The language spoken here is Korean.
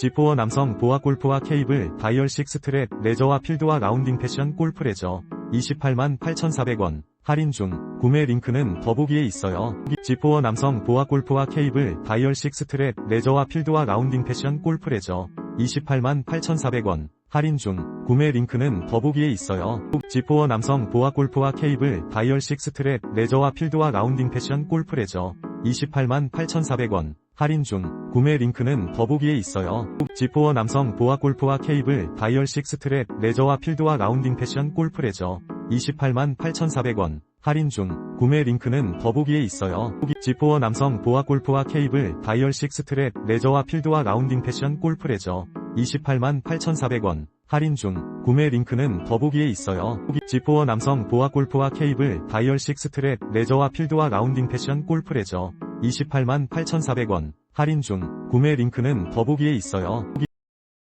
지포어 남성 보아 골프와 케이블 다이얼식 스트랩 레저와 필드와 라운딩 패션 골프 레저. 28만 8,400원. 할인 중. 구매 링크는 더보기에 있어요. 지포어 남성 보아 골프와 케이블 다이얼식 스트랩 레저와 필드와 라운딩 패션 골프 레저. 28만 8,400원. 할인 중. 구매 링크는 더보기에 있어요. 지포어 남성 보아 골프와 케이블 다이얼식 스트랩 레저와 필드와 라운딩 패션 골프 레저. 28만 8,400원 할인 중 구매 링크는 더보기에 있어요. 지포어 남성 보아 골프와 케이블 다이얼식 스트랩 레저와 필드와 라운딩 패션 골프 레저 28만 8,400원 할인 중 구매 링크는 더보기에 있어요. 지포어 남성 보아 골프와 케이블 다이얼식 스트랩 레저와 필드와 라운딩 패션 골프 레저 28만 8,400원 할인 중 구매 링크는 더보기에 있어요. 지포어 남성 보아 골프와 케이블 다이얼식 스트랩 레저와 필드와 라운딩 패션 골프 레저 28만 8,400원 할인 중 구매 링크는 더보기에 있어요.